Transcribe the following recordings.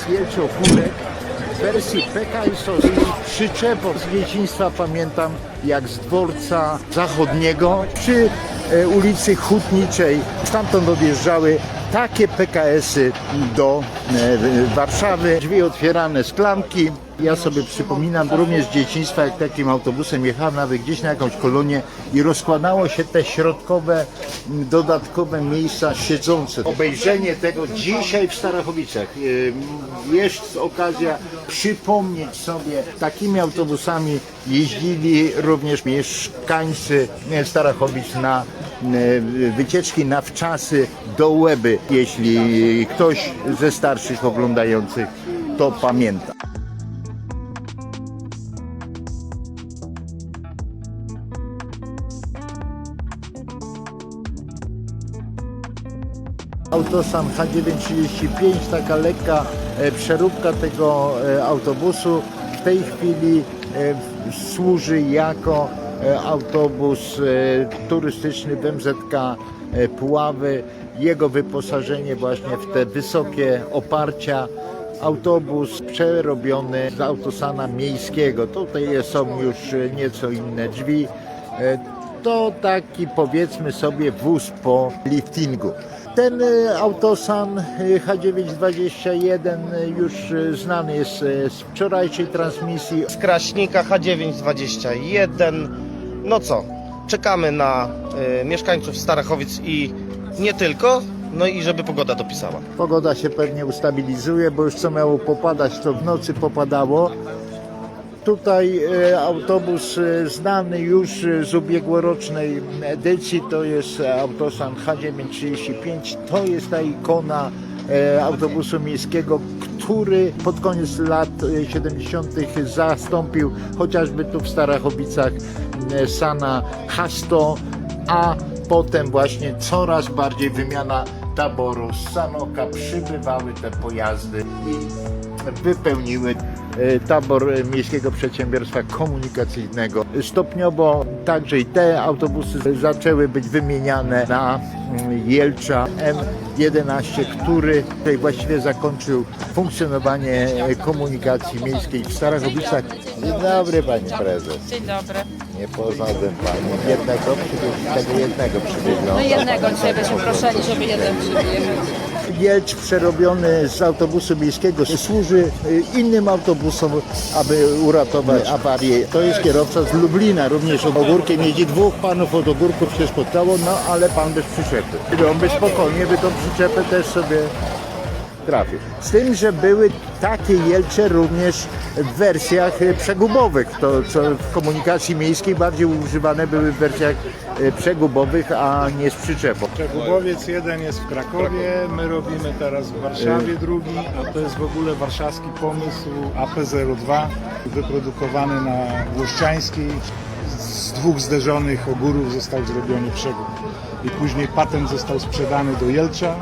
jest wielki ogórek w wersji PKS-owskiej przyczepą. Z dzieciństwa pamiętam jak z dworca zachodniego przy e, ulicy Hutniczej stamtąd odjeżdżały takie PKS-y do e, Warszawy. Drzwi otwierane z klamki. Ja sobie przypominam również z dzieciństwa, jak takim autobusem jechałem nawet gdzieś na jakąś kolonię i rozkładało się te środkowe, m, dodatkowe miejsca siedzące. Obejrzenie tego dzisiaj w Starachowicach. Yy, Jest okazja przypomnieć sobie, takimi autobusami jeździli również mieszkańcy e, Starachowic na e, wycieczki na wczasy do Łeby, jeśli ktoś ze starszych oglądających to pamięta. Autosan H935, taka lekka e, przeróbka tego e, autobusu w tej chwili e, służy jako autobus turystyczny w MZK Puławy. Jego wyposażenie właśnie w te wysokie oparcia. Autobus przerobiony z autosana miejskiego. Tutaj są już nieco inne drzwi. To taki powiedzmy sobie wóz po liftingu. Ten e, autosan e, H921 e, już e, znany jest z wczorajszej transmisji. z Kraśnika H921. No co, czekamy na y, mieszkańców Starachowic i nie tylko, no i żeby pogoda dopisała. Pogoda się pewnie ustabilizuje, bo już co miało popadać, to w nocy popadało. Tutaj e, autobus e, znany już z ubiegłorocznej edycji, to jest autosan H935. To jest ta ikona e, autobusu miejskiego, który pod koniec lat e, 70. zastąpił chociażby tu w Starachowicach Sana H100, a potem właśnie coraz bardziej wymiana taboru z Sanoka przybywały te pojazdy i wypełniły tabor e, Miejskiego Przedsiębiorstwa Komunikacyjnego. Stopniowo także i te autobusy zaczęły być wymieniane na mm, Jelcza M11, który tutaj właściwie zakończył funkcjonowanie e, komunikacji miejskiej w Starachowicach. Dzień dobry Pani Prezes. Dzień dobry. Nie poznałbym Pani. Jednego przywieźli, tego jednego przywieźli. No jednego dzisiaj byśmy proszeni, żeby jeden przywieźć. Jelcz przerobiony z autobusu miejskiego służy y, innym autobusom, aby uratować awarię. To jest kierowca z Lublina, również od ogórkiem jeździ dwóch panów od ogórków się spotkało, no ale pan bez przyczepy. I on by spokojnie by tą przyczepę też sobie trafił. Z tym, że były takie jelcze również w wersjach y, przegubowych, to co w komunikacji miejskiej bardziej używane były w wersjach y, przegubowych, a nie z przyczepą. Gubowiec jeden jest w Krakowie, my robimy teraz w Warszawie drugi, a to jest w ogóle warszawski pomysł AP02, wyprodukowany na Włoszczańskiej. Z dwóch zderzonych ogórów został zrobiony przegub. I później patent został sprzedany do Jelcza.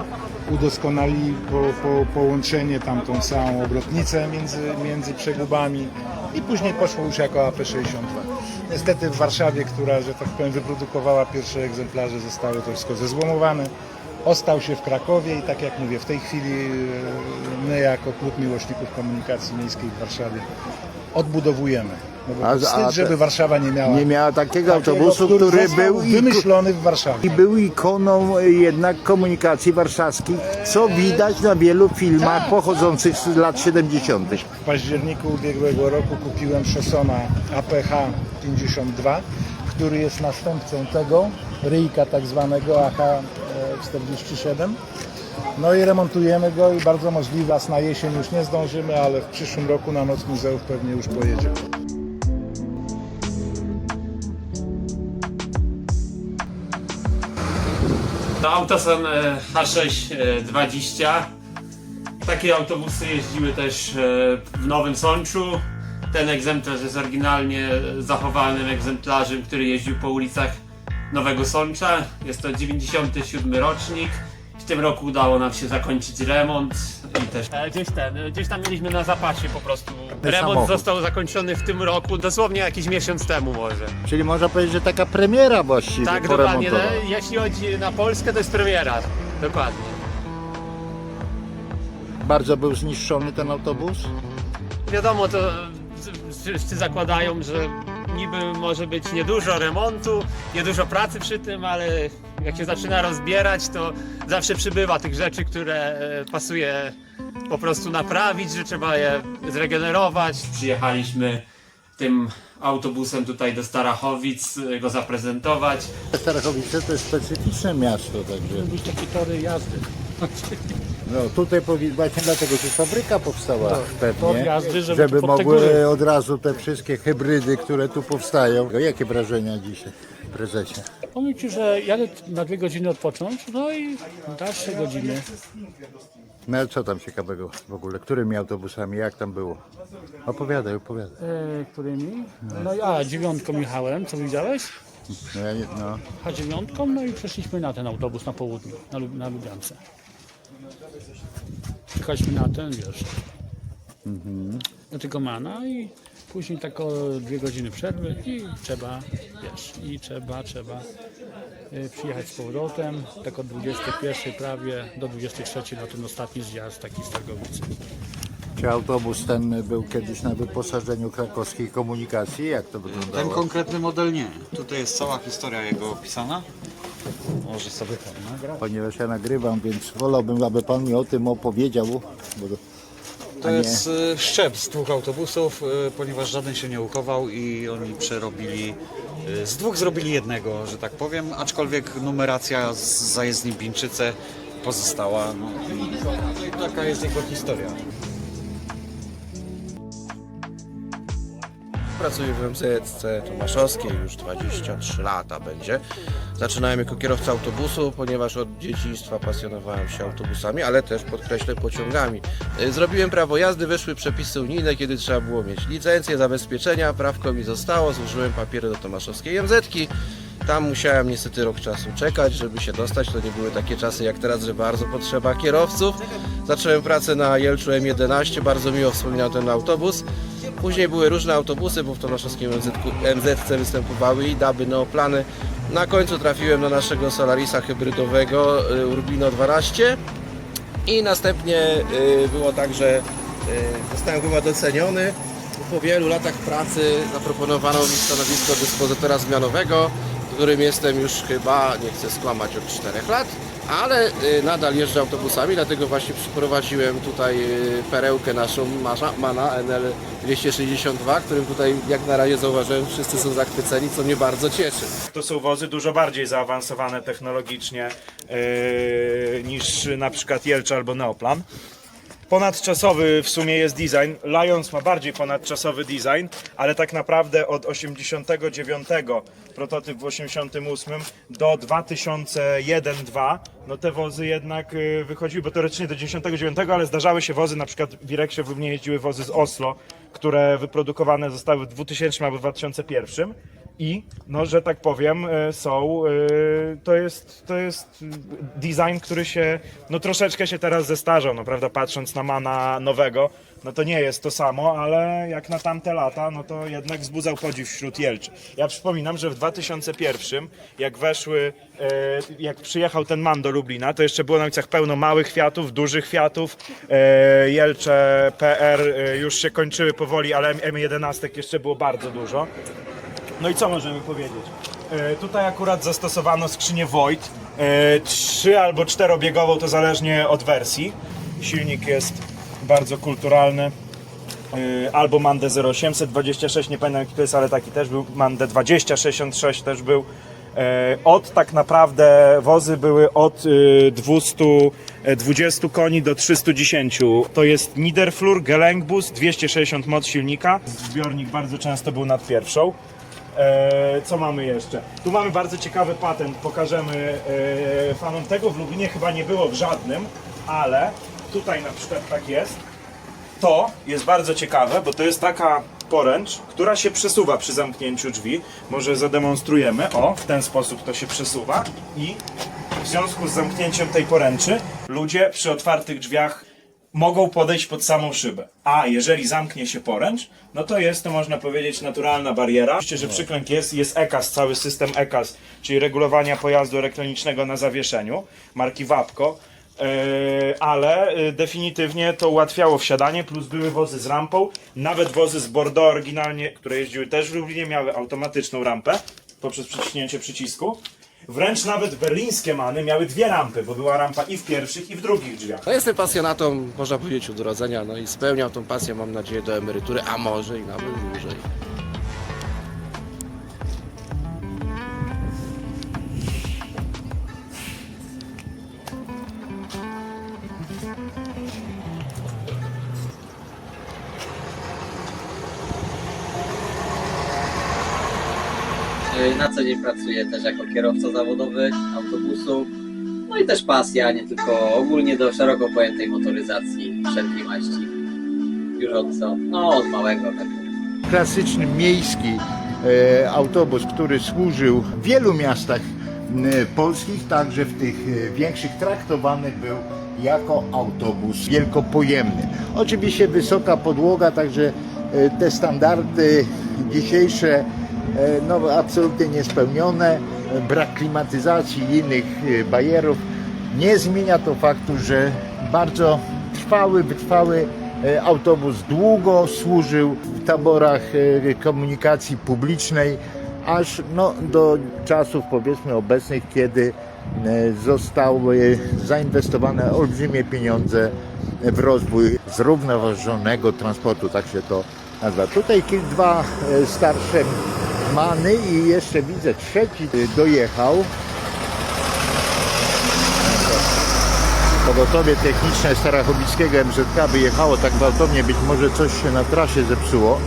Udoskonali po, po, połączenie, tam tą całą obrotnicę między, między przegubami i później poszło już jako AP62. Niestety w Warszawie, która, że tak powiem, wyprodukowała pierwsze egzemplarze, zostały to wszystko zezłomowane. Ostał się w Krakowie i tak jak mówię, w tej chwili e, my jako Klub Miłośników Komunikacji Miejskiej w Warszawie odbudowujemy. No A- wstyd, a te- żeby Warszawa nie miała Nie miała takiego takiego, autobusu, który został był wymyślony w Warszawie. i był ikoną jednak komunikacji warszawskich, co widać na wielu filmach pochodzących z lat 70. W październiku ubiegłego roku kupiłem Szosona APH 52, który jest następcą tego, ryjka tak zwanego AH 47. No i remontujemy go i bardzo możliwe, na jesień już nie zdążymy, ale w przyszłym roku na Noc Muzeów pewnie już pojedzie. To autosan e, H620. Takie autobusy jeździły też e, w Nowym Sączu. Ten egzemplarz jest oryginalnie zachowalnym egzemplarzem, który jeździł po ulicach Nowego Sącza. Jest to 97 rocznik. W tym roku udało nam się zakończyć remont i też e, gdzieś ten, e, gdzieś tam mieliśmy na zapasie po prostu. Remont samochód. został zakończony w tym roku, dosłownie jakiś miesiąc temu może. Czyli można powiedzieć, że taka premiera właściwie Tak, dokładnie. poremontowa. No, jeśli chodzi na Polskę, to jest premiera. Dokładnie. Bardzo był zniszczony ten autobus? Wiadomo, to wszyscy zakładają, że niby może być niedużo remontu, niedużo pracy przy tym, ale jak się zaczyna rozbierać, to zawsze przybywa tych rzeczy, które e, pasuje po prostu naprawić, że trzeba je zregenerować. Przyjechaliśmy tym autobusem tutaj do Starachowic, e, go zaprezentować. Starachowice to jest specyficzne miasto, także Być takie tory jazdy. No, tutaj powi- właśnie dlatego tu fabryka powstała tor pewnie, jazdy, żeby pod te mogły od razu te wszystkie hybrydy, które tu powstają. Jakie wrażenia dzisiaj, prezesie? Powiem Ci, że jadę na dwie godziny odpocząć, no i dalsze godziny. No ale co tam ciekawego w ogóle? Którymi autobusami, jak tam było? Opowiadaj, opowiadaj. E, którymi? No i a, dziewiątką jechałem, co widziałeś? No, ja nie, no. A dziewiątką, no i przeszliśmy na ten autobus na południu, na, Lub- na Lubiance. Jechaliśmy na ten, wiesz, do tego mana i później tak o dwie godziny przerwy i trzeba, wiesz, i trzeba, trzeba y, przyjechać z powrotem, tak od 21 prawie do 23 na ten ostatni zjazd taki z Targowicy. Czy autobus ten był kiedyś na wyposażeniu krakowskiej komunikacji? Jak to Ten wyglądało? konkretny model nie. Tutaj jest cała historia jego opisana. Może sobie pan nagra. Ponieważ ja nagrywam, więc wolałbym, aby pan mi o tym opowiedział. Bo To jest y, szczep z dwóch autobusów, y, ponieważ żaden się nie uchował i oni przerobili, y, z dwóch zrobili jednego, że tak powiem, aczkolwiek numeracja z zajezdni Bińczyce pozostała. No i, i taka jest jego historia. Pracuję w MZC Tomaszowskiej już 23 lata będzie. Zaczynałem jako kierowca autobusu, ponieważ od dzieciństwa pasjonowałem się autobusami, ale też podkreślę pociągami. Y, Zrobiłem prawo jazdy, weszły przepisy unijne, kiedy trzeba było mieć licencję, zabezpieczenia, prawko mi zostało, złożyłem papiery do Tomaszowskiej MZ-ki. Tam musiałem niestety rok czasu czekać, żeby się dostać. To nie były takie czasy jak teraz, że bardzo potrzeba kierowców. Zacząłem pracę na Jelczu M11, bardzo miło wspominał ten autobus. Później były różne autobusy, bo w Tomaszowskim MZC występowały i daby, neoplany. Na końcu trafiłem na naszego Solarisa hybrydowego y, Urbino 12 i następnie y, było tak, że y, zostałem chyba doceniony. Po wielu latach pracy zaproponowano mi stanowisko dyspozytora zmianowego, którym jestem już chyba, nie chcę skłamać, od 4 lat, ale y, nadal jeżdżę autobusami, dlatego właśnie przyprowadziłem tutaj y, perełkę naszą Mana- Mana NL 262, którym tutaj jak na razie zauważyłem wszyscy są zachwyceni, co mnie bardzo cieszy. To są wozy dużo bardziej zaawansowane technologicznie yy, niż na przykład Jelcza albo Neoplan. Ponadczasowy w sumie jest design. Lions ma bardziej ponadczasowy design, ale tak naprawdę od 89 prototyp w 88 do 2001-2 no te wozy jednak y, wychodziły, bo teoretycznie do 99, ale zdarzały się wozy, na przykład w Ireksie w jeździły wozy z Oslo, które wyprodukowane zostały w 2000 albo 2001 i, no, że tak powiem, e, są, e, to jest, to jest design, który się, no troszeczkę się teraz zestarzał, no prawda, patrząc na Mana nowego, no to nie jest to samo, ale jak na tamte lata, no to jednak wzbudzał podziw wśród Jelczy. Ja przypominam, że w 2001, jak weszły, e, jak przyjechał ten Man do Lublina, to jeszcze było na ulicach pełno małych Fiatów, dużych Fiatów, e, Jelcze, PR już się kończyły powoli, ale M11 jeszcze było bardzo dużo. No i co możemy powiedzieć? E, tutaj akurat zastosowano skrzynię Void, e, trzy albo czterobiegową, to zależnie od wersji. Silnik jest bardzo kulturalny. E, albo Mande 0826, nie pamiętam jaki to jest, ale taki też był. Mande 2066 też był. E, Od tak naprawdę wozy były od e, 220 koni do 310. To jest Niederflur Gelengbus 260 moc silnika. Zbiornik bardzo często był nad pierwszą. E, co mamy jeszcze? Tu mamy bardzo ciekawy patent, pokażemy e, fanom tego. W Lublinie chyba nie było w żadnym, ale tutaj na przykład tak jest. To jest bardzo ciekawe, bo to jest taka poręcz, która się przesuwa przy zamknięciu drzwi. Może zademonstrujemy. O, w ten sposób to się przesuwa i w związku z zamknięciem tej poręczy ludzie przy otwartych drzwiach mogą podejść pod samą szybę. A jeżeli zamknie się poręcz, no to jest to można powiedzieć naturalna bariera. Oczywiście, że przyklęk jest, jest ECAS, cały system ECAS, czyli regulowania pojazdu elektronicznego na zawieszeniu, marki Wapco. E, ale e, definitywnie to ułatwiało wsiadanie, plus były wozy z rampą, nawet wozy z Bordeaux oryginalnie, które jeździły też w Lublinie, miały automatyczną rampę poprzez przyciśnięcie przycisku. Wręcz nawet berlińskie many miały dwie rampy, bo była rampa i w pierwszych, i w drugich drzwiach. No jestem pasjonatą, można powiedzieć, od urodzenia, no i spełniał tą pasję, mam nadzieję, do emerytury, a może i nawet dłużej. Na co dzień pracuję też jako kierowca zawodowy autobusu. No i też pasja, nie tylko ogólnie do szeroko pojętej motoryzacji wszelkiej maści. Już od co? No od małego tak. klasyczny miejski e, autobus, który służył w wielu miastach polskich, także w tych e, większych, traktowany był jako autobus wielkopojemny. Oczywiście wysoka podłoga, także e, te standardy dzisiejsze no, absolutnie niespełnione, e, brak klimatyzacji i innych e, bajerów. Nie zmienia to faktu, że bardzo trwały, wytrwały e, autobus długo służył w taborach e, komunikacji publicznej, aż no, do czasów powiedzmy obecnych, kiedy e, zostały zainwestowane olbrzymie pieniądze w rozwój zrównoważonego transportu, tak się to nazywa. Tutaj dwa e, starsze i jeszcze widzę trzeci e, dojechał. Pogotowie techniczne Starachowickiego MZK wyjechało tak gwałtownie, być może coś się na trasie zepsuło.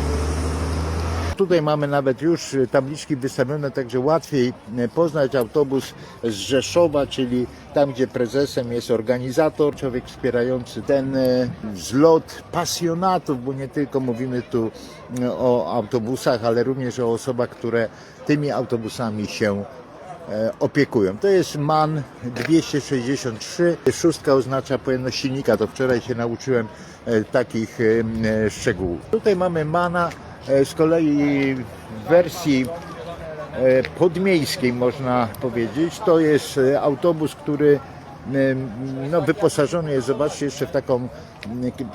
Tutaj mamy nawet już tabliczki wystawione, także łatwiej e, poznać autobus z Rzeszowa, czyli tam, gdzie prezesem jest organizator, człowiek wspierający ten e, wzlot pasjonatów, bo nie tylko mówimy tu o autobusach, ale również o osobach, które tymi autobusami się opiekują. To jest MAN 263. Szóstka oznacza pojemność silnika. To wczoraj się nauczyłem takich szczegółów. Tutaj mamy MANA z kolei w wersji e, podmiejskiej można powiedzieć. To jest e, autobus, który no, wyposażony jest, zobaczcie, jeszcze w taką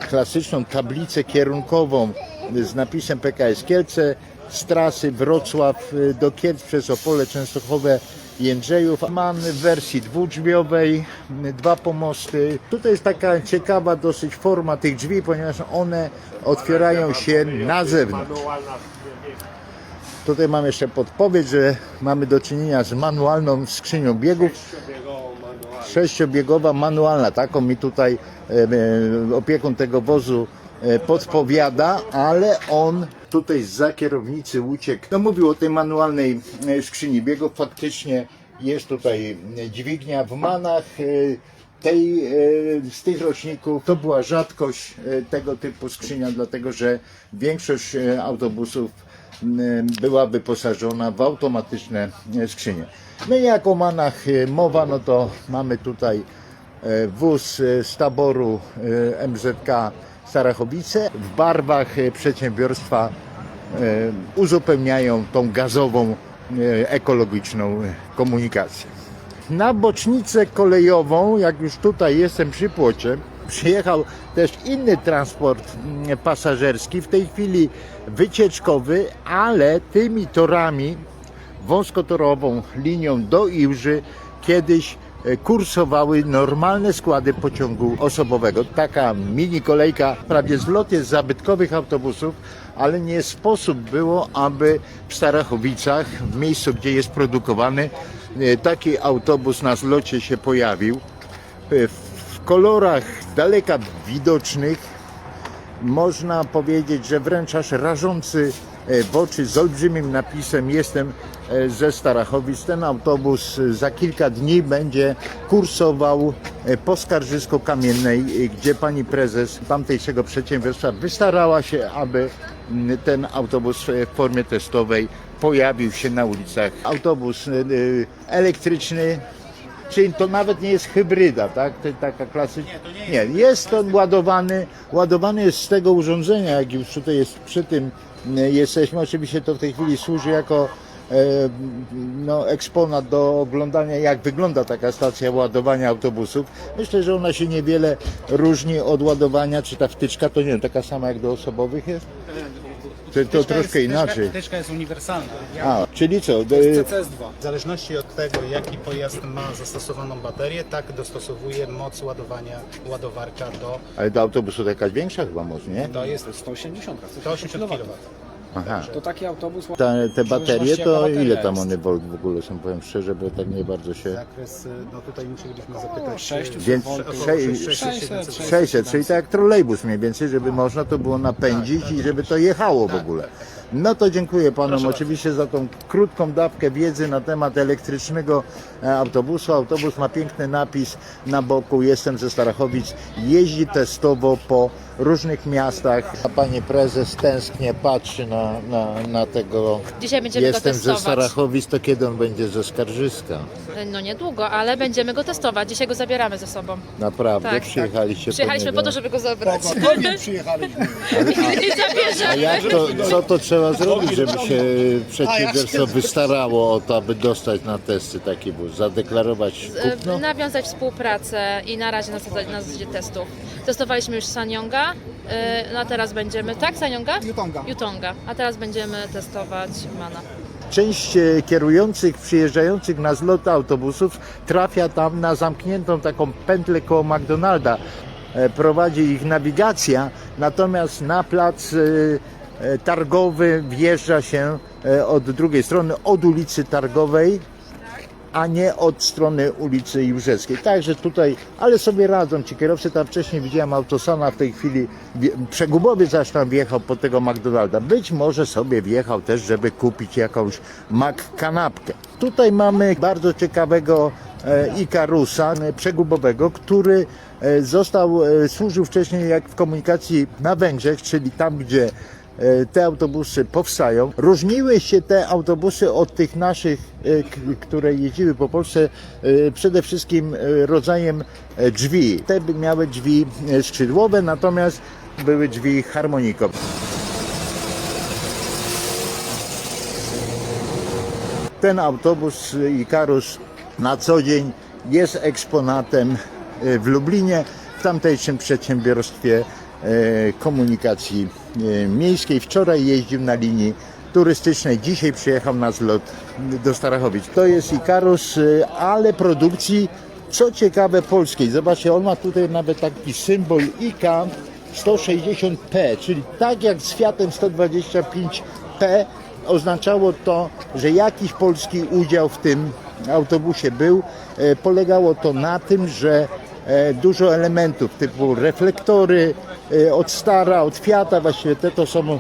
klasyczną tablicę kierunkową z napisem PKS Kielce z trasy Wrocław y, do Kielc przez Opole, Częstochowę, Jędrzejów. Mam w wersji dwudrzwiowej, y, dwa pomosty. Tutaj jest taka ciekawa dosyć forma tych drzwi, ponieważ one otwierają się na zewnątrz. Tutaj mam jeszcze podpowiedź, że mamy do czynienia z manualną skrzynią biegów. Sześciobiegowa manualna, taką mi tutaj e, e, opiekun tego wozu e, podpowiada, ale on tutaj za kierownicy uciekł. No mówił o tej manualnej e, skrzyni biegów, faktycznie jest tutaj e, dźwignia w manach. e, Tej, z tych roczników to była rzadkość tego typu skrzynia, dlatego że większość autobusów była wyposażona w automatyczne skrzynie. No i jak o manach mowa, no to mamy tutaj wóz z taboru MZK Starachowice. W barwach przedsiębiorstwa uzupełniają tą gazową, e, ekologiczną e, komunikację. Na bocznicę kolejową, jak już tutaj jestem przy płocie, przyjechał też inny transport mm, pasażerski, w tej chwili wycieczkowy, ale tymi torami, wąskotorową linią do Iłży kiedyś e, kursowały normalne składy pociągu osobowego. Taka mini kolejka, prawie zlot jest zabytkowych autobusów, ale nie sposób było, aby w Starachowicach, w miejscu, gdzie jest produkowany, e, taki autobus na zlocie się pojawił. E, W kolorach daleka widocznych, można powiedzieć, że wręcz aż rażący e, w oczy z olbrzymim napisem jestem e, ze Starachowic. Ten autobus e, za kilka dni będzie kursował e, po Skarżysko-Kamiennej, e, gdzie pani prezes tamtejszego przedsiębiorstwa wystarała się, aby m, ten autobus e, w formie testowej pojawił się na ulicach. Autobus e, e, elektryczny, Czyli to nawet nie jest hybryda, tak? To taka klasyczna. Nie, jest on ładowany, ładowany jest z tego urządzenia, jak już tutaj jest przy tym e, jesteśmy. Oczywiście to w tej chwili służy jako no, eksponat do oglądania, jak wygląda taka stacja ładowania autobusów. Myślę, że ona się niewiele różni od ładowania, czy ta wtyczka to nie wiem, taka sama jak do osobowych jest? To, to troszkę inaczej. Wtyczka jest uniwersalna. A, czyli co? To jest e, CCS2. W zależności od tego, jaki pojazd ma zastosowaną baterię, tak dostosowuje moc ładowania ładowarka do... Ale do autobusu to jakaś większa chyba może, nie? To jest 180, 180 kW. Aha. To taki autobus Ta, te baterie to ile tam one volt w ogóle są, powiem szczerze, bo tak nie bardzo się... Zakres, y, no tutaj musielibyśmy zapytać... 600 Więc voltów. sze- 600, 600, czyli tak jak trolejbus mniej więcej, żeby można to było napędzić i żeby to jechało w ogóle. No to dziękuję panom oczywiście za tą krótką dawkę wiedzy na temat elektrycznego e, autobusu. Autobus ma piękny napis na boku, jestem ze Starachowic, jeździ testowo po różnych miastach. A pani prezes tęsknie patrzy na, na, na tego. Dzisiaj będziemy Jestem go ze testować. Starachowic, to kiedy on będzie ze Skarżyska? No niedługo, ale będziemy go testować. Dzisiaj go zabieramy ze sobą. Naprawdę Tak, przyjechaliście Przyjechaliśmy po to, żeby go zabrać. przyjechaliśmy. I A zabierzemy. jak to, co to trzeba zrobić, żeby się przedsiębiorstwo wystarało o to, aby dostać na testy taki wóz? Zadeklarować kupno? E, Nawiązać współpracę i na razie na zasadzie, na zasadzie testów. Testowaliśmy już Sanyonga, e, no a teraz będziemy, tak Sanyonga? Jutonga. Jutonga. A teraz będziemy testować Mana. Część e, kierujących, przyjeżdżających na zlot autobusów trafia tam na zamkniętą taką pętlę koło McDonalda. E, Prowadzi ich nawigacja, natomiast na plac e, targowy wjeżdża się e, od drugiej strony, od ulicy Targowej, a nie od strony ulicy Jórzewskiej. Także tutaj, ale sobie radzą ci kierowcy. Tam wcześniej widziałem Autosana, w tej chwili wie- przegubowiec aż tam wjechał po tego McDonalda. Być może sobie wjechał też, żeby kupić jakąś Mac kanapkę. Tutaj mamy bardzo ciekawego e, Ikarusa e, przegubowego, który e, został, e, służył wcześniej jak w komunikacji na Węgrzech, czyli tam, gdzie e, te autobusy powstają. Różniły się te autobusy od tych naszych, e, które jeździły po Polsce, e, przede wszystkim e, rodzajem e, drzwi. Te miały drzwi e, skrzydłowe, natomiast były drzwi harmonikowe. Ten autobus e, Ikarus na co dzień jest eksponatem e, w Lublinie, w tamtejszym przedsiębiorstwie e, komunikacji e, miejskiej. Wczoraj jeździł na linii turystycznej, dzisiaj przyjechał na zlot do Starachowic. To jest Ikarus, e, ale produkcji, co ciekawe, polskiej. Zobaczcie, on ma tutaj nawet taki symbol IK 160P, czyli tak jak z Fiatem 125P, oznaczało to, że jakiś polski udział w tym autobusie był. E, Polegało to na tym, że e, dużo elementów typu reflektory e, od Stara, od Fiata, właściwie te to są e,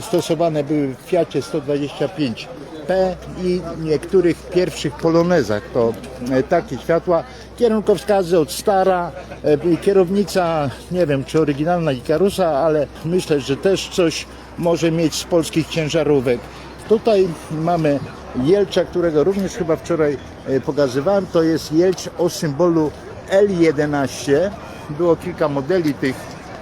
stosowane były w Fiacie 125P i niektórych pierwszych polonezach to e, takie światła. Kierunkowskazy od Stara, e, kierownica, nie wiem czy oryginalna Ikarusa, ale myślę, że też coś może mieć z polskich ciężarówek. Tutaj mamy Jelcza, którego również chyba wczoraj e, pokazywałem. To jest Jelcz o symbolu L11. Było kilka modeli tych,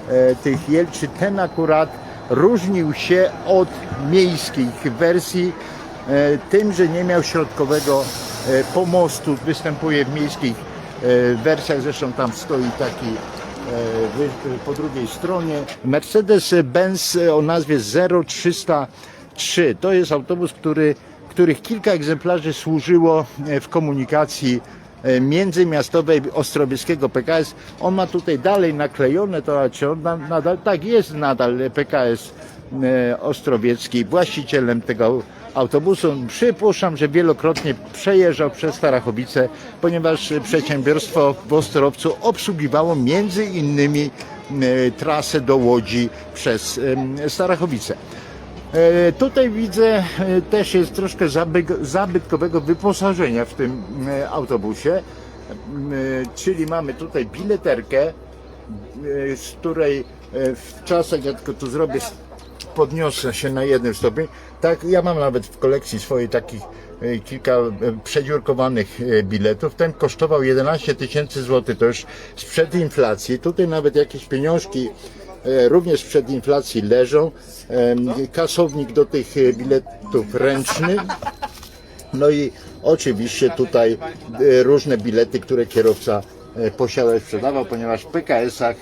e, tych Jelczy. Ten akurat różnił się od miejskich wersji e, tym, że nie miał środkowego e, pomostu. Występuje w miejskich wersjach, zresztą tam stoi taki po drugiej stronie. Mercedes-Benz o nazwie 0303 to jest autobus, który, których kilka egzemplarzy służyło w komunikacji międzymiastowej Ostrowieckiego PKS. On ma tutaj dalej naklejone to, czy on na- nadal, tak jest nadal PKS e, Ostrowiecki, właścicielem tego autobusu. Przypuszczam, że wielokrotnie przejeżdżał przez Starachowice, ponieważ przedsiębiorstwo w Ostrowcu obsługiwało między innymi e, trasę do Łodzi przez Starachowice. E, Tutaj widzę e, też jest troszkę zabytkowego wyposażenia w tym e, autobusie, czyli mamy tutaj bileterkę, z której w czasach, jak tylko to zrobię, podniosę się na jednym stopień. Tak, ja mam nawet w kolekcji swojej takich kilka przedziurkowanych biletów. Ten kosztował 11 tysięcy złotych, to już sprzed inflacji. Tutaj nawet jakieś pieniążki również przed inflacji leżą. Em, Kasownik do tych e, biletów ręczny. No i oczywiście tutaj e, różne bilety, które kierowca e, posiadał i sprzedawał, ponieważ w PKS-ach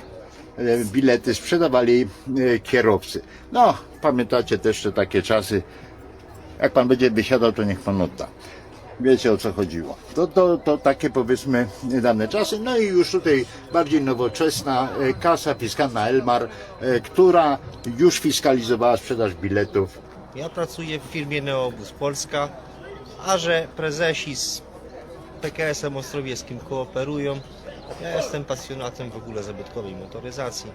e, bilety sprzedawali e, kierowcy. No, pamiętacie też te takie czasy, jak pan będzie wysiadał, to niech pan odda. Wiecie o co chodziło. To, to, to takie powiedzmy dawne czasy. No i już tutaj bardziej nowoczesna e, kasa fiskalna Elmar, e, która już fiskalizowała sprzedaż biletów. Ja pracuję w firmie Neobus Polska, a że prezesi z PKS-em Ostrowieckim kooperują, ja jestem pasjonatem w ogóle zabytkowej motoryzacji.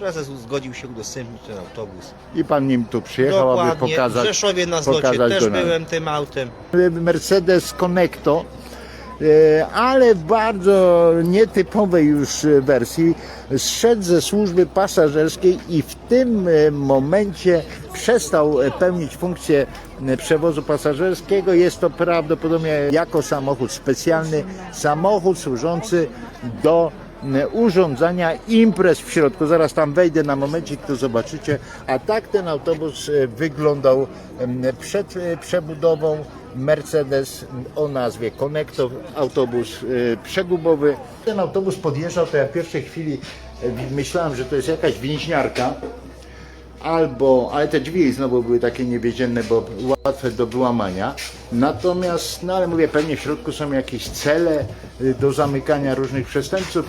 Prezes zgodził się udostępnić ten autobus. I pan nim tu przyjechał, aby Dokładnie, w pokazać. Rzeszowie na zlocie pokazać też go na- byłem tym autem. Mercedes Conecto, e, ale w bardzo nietypowej już e, wersji zszedł ze służby pasażerskiej i w tym e, momencie przestał e, pełnić funkcję e, przewozu pasażerskiego. Jest to prawdopodobnie jako samochód specjalny, samochód służący do urządzania imprez w środku. Zaraz tam wejdę na momencik, to zobaczycie. A tak ten autobus e, wyglądał przed e, przebudową. Mercedes o nazwie Connecto, autobus e, przegubowy. Ten autobus podjeżdżał, to ja w pierwszej chwili e, myślałem, że to jest jakaś więźniarka, albo, ale te drzwi znowu były takie niewiedzienne, bo łatwe do wyłamania. Natomiast, no ale mówię, pewnie w środku są jakieś cele y, do zamykania różnych przestępców.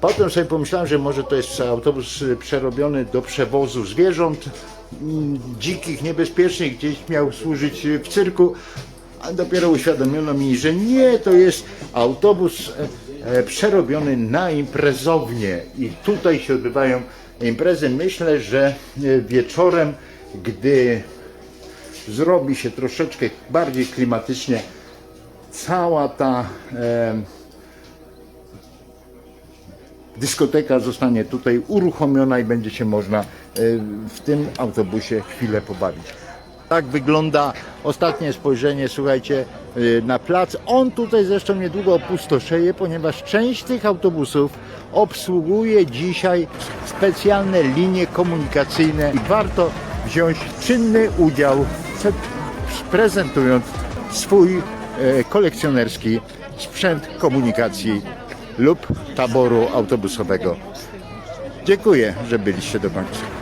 Potem sobie pomyślałem, że może to jest autobus y, przerobiony do przewozu zwierząt mm, dzikich, niebezpiecznych, gdzieś miał służyć y, w cyrku. A dopiero uświadomiono mi, że nie, to jest autobus e, e, przerobiony na imprezownię i tutaj się odbywają imprezy. Myślę, że e, wieczorem, gdy zrobi się troszeczkę bardziej klimatycznie, cała ta e, dyskoteka zostanie tutaj uruchomiona i będzie się można e, w tym autobusie chwilę pobawić. Tak wygląda ostatnie spojrzenie, słuchajcie, y, na plac. On tutaj zresztą niedługo opustoszeje, ponieważ część tych autobusów obsługuje dzisiaj specjalne linie komunikacyjne i warto wziąć czynny udział, prezentując swój e, kolekcjonerski sprzęt komunikacji lub taboru autobusowego. Dziękuję, że byliście do końca.